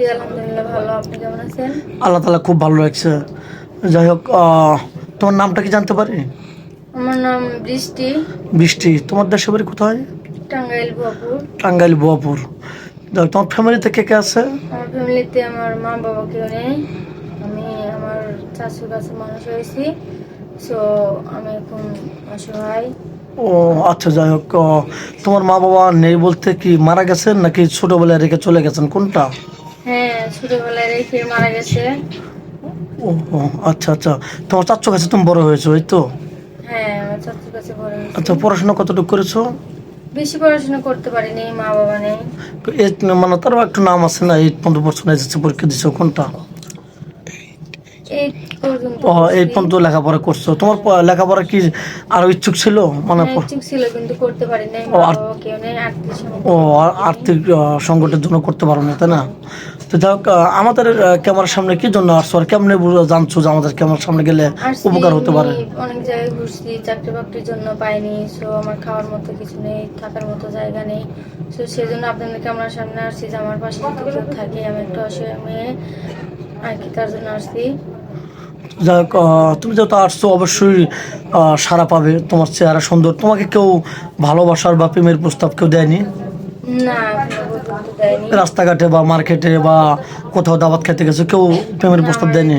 আছি আলহামদুলিল্লাহ ভালো। আপনি কেমন আছেন? আল্লাহ তালা খুব ভালো লাগছে যাই হোক তোমার নামটা কি জানতে পারি? আমার নাম বৃষ্টি। বৃষ্টি। তোমার দেশের বাড়ি কোথায়? টাঙ্গাইল বাবু টাঙ্গাইল বোয়াপুর। যাই তোমার ফ্যামিলিতে কে কে আছে? আমার ফ্যামিলিতে আমার মা বাবা কেউ নেই। আমি আমার শাশুর কাছে মানুষ হয়েছি। সো আমি এখন অসহায়। ও আচ্ছা যাই হোক তোমার মা বাবা নেই বলতে কি মারা গেছেন নাকি ছোটবেলায় রেখে চলে গেছেন? কোনটা? হ্যাঁ ছোটবেলায় রেখে মারা গেছে। ও আচ্ছা আচ্ছা। তোমার চাচ্ছ কাছে তুমি বড় হয়েছো এই তো? হ্যাঁ আমার কাছে বড় হয়েছি। আচ্ছা পড়াশোনা কতটুকু করেছ? বেশি পড়াশোনা করতে পারিনি মা বাবা নেই। মানে তারও একটু নাম আছে না এইট পর্যন্ত পড়ছো এসেছে পরীক্ষা দিছো কোনটা? এই পর্যন্ত ও এই পর্যন্ত লেখাপড়া করছ। তোমার লেখাপড়া কি আরও ইচ্ছুক ছিল? মানে হ্যাঁ, ইচ্ছুক ছিল কিন্তু করতে পারি নাই। ও, আর্থিক সংকটের জন্য করতে পারো না তাই না? তো যাই হোক আমাদের ক্যামেরার সামনে কি জন্য আসছো? আর কেমনে জানছো যে আমাদের ক্যামেরার সামনে গেলে উপকার হতে পারে? অনেক জায়গায় ঘুরছি চাকরি বাকরির জন্য পাইনি সো আমার খাওয়ার মতো কিছু নেই থাকার মতো জায়গা নেই। সো সেজন্য আপনাদের ক্যামেরার সামনে আসছি যে আমার পাশে কেউ থাকে আমি একটা অসহায় মেয়ে আর কি তার জন্য আসছি। যাই হোক তুমি যেহেতু আসছো অবশ্যই সাড়া পাবে তোমার চেহারা সুন্দর। তোমাকে কেউ ভালোবাসার বা প্রেমের প্রস্তাব কেউ দেয়নি? রাস্তাঘাটে বা মার্কেটে বা কোথাও দাবাত খেতে গেছো কেউ প্রেমের প্রস্তাব দেয়নি?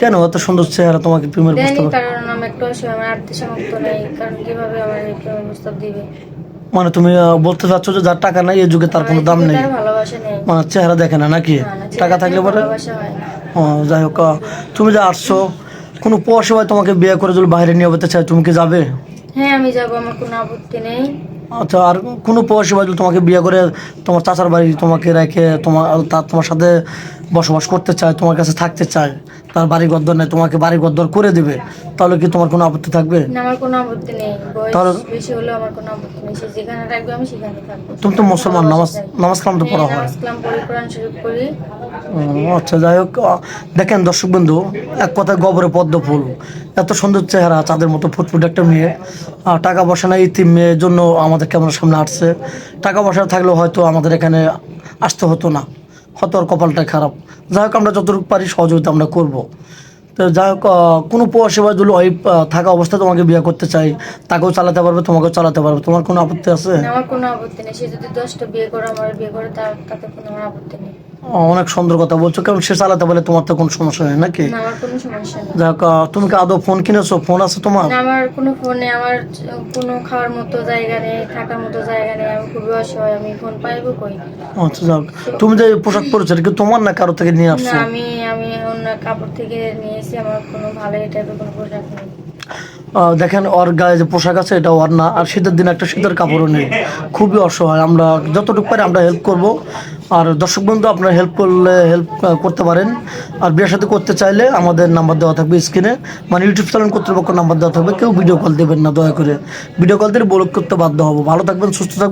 কেন এত সুন্দর চেহারা তোমাকে প্রেমের প্রস্তাব? কারণ আমি একটা আমার আর্থিক সামর্থ্য নেই কারণ কীভাবে আমার প্রেমের প্রস্তাব দিবে? মানে তুমি বলতে চাচ্ছ যে যার টাকা নাই এই যুগে তার কোনো দাম নেই। মানে চেহারা দেখে না নাকি? টাকা থাকলে পরে? ও, যাই হোক তুমি যে আসছো কোনো পয়সা তোমাকে বিয়ে করে যদি বাইরে নিয়ে যেতে চাই তুমি কি যাবে? হ্যাঁ আমি যাব আমার কোনো আপত্তি নেই। আচ্ছা আর কোনো পয়সা যদি তোমাকে বিয়ে করে তোমার চাচার বাড়ি তোমাকে রেখে তোমার তার তোমার সাথে বসবাস করতে চায় তোমার কাছে থাকতে চায় তার বাড়ি গদ্দর নেই তোমাকে বাড়ি গদ্দর করে দিবে তাহলে কি তোমার কোনো আপত্তি থাকবে? না আমার কোনো আপত্তি নেই। বয়স বেশি হলেও আমার কোনো আপত্তি নেই। সে যেখানে রাখবে আমি সেখানে থাকব। তুমি তো মুসলমান নামাজ নামাজ কালাম তো পড়া। হ্যাঁ, নামাজ কালাম পড়ি কোরআন শরীফ পড়ি। আচ্ছা যাই হোক দেখেন দর্শক বন্ধু, এক কথায় গবরে পদ্ম ফুল। এত সুন্দর চেহারা, চাঁদের মতো ফুটফুট একটা মেয়ে। টাকা পয়সা না ইতিম মেয়ের জন্য আমাদের ক্যামেরার সামনে আসছে। টাকা পয়সা থাকলেও হয়তো আমাদের এখানে আসতে হতো না। হয়তো আর কপালটা খারাপ। যাই হোক, আমরা যতটুকু পারি সহযোগিতা আমরা করব। তো যাই হোক কোনো পয়সা যদি ওই থাকা অবস্থায় তোমাকে বিয়ে করতে চাই, তাকেও চালাতে পারবে, তোমাকেও চালাতে পারবে। তোমার কোনো আপত্তি আছে? আমার কোনো আপত্তি নেই। সে যদি দশটা বিয়ে করে, আমার বিয়ে করে, তার তাতে কোনো আপত্তি নেই। অনেক সুন্দর কথা বলছো কারণ সে চালাতে পারলে তোমার তো কোনো সমস্যা নেই নাকি? না আমার কোনো সমস্যা নেই। যাক তুমি কি আদৌ ফোন কিনেছো? ফোন আছে তোমার? না আমার কোনো ফোনে আমার কোনো খাওয়ার মতো জায়গা নেই থাকার মতো জায়গা নেই আমি খুবই অসহায় আমি ফোন পাইবো কই? আচ্ছা যাক তুমি যে পোশাক পরেছো এটা কি তোমার না কারও থেকে নিয়ে না আসছো? আমি আমি অন্য কাপড় থেকে নিয়েছি আমার কোনো ভালো টাইপের কোনো পোশাক নেই। দেখেন ওর গায়ে যে পোশাক আছে এটা ওর না আর শীতের দিন একটা শীতের কাপড়ও নেই। খুবই অসহায় আমরা যতটুকু পারি আমরা হেল্প করব। আর দর্শক বন্ধু, আপনারা হেল্প করলে হেল্প করতে পারেন। আর বিয়ের সাথে করতে চাইলে আমাদের নাম্বার দেওয়া থাকবে স্ক্রিনে মানে ইউটিউব চ্যানেল কর্তৃপক্ষ নাম্বার দেওয়া থাকবে। কেউ ভিডিও কল দেবেন না, দয়া করে। ভিডিও কল দিয়ে বলক করতে বাধ্য হব। ভালো থাকবেন, সুস্থ থাকবেন।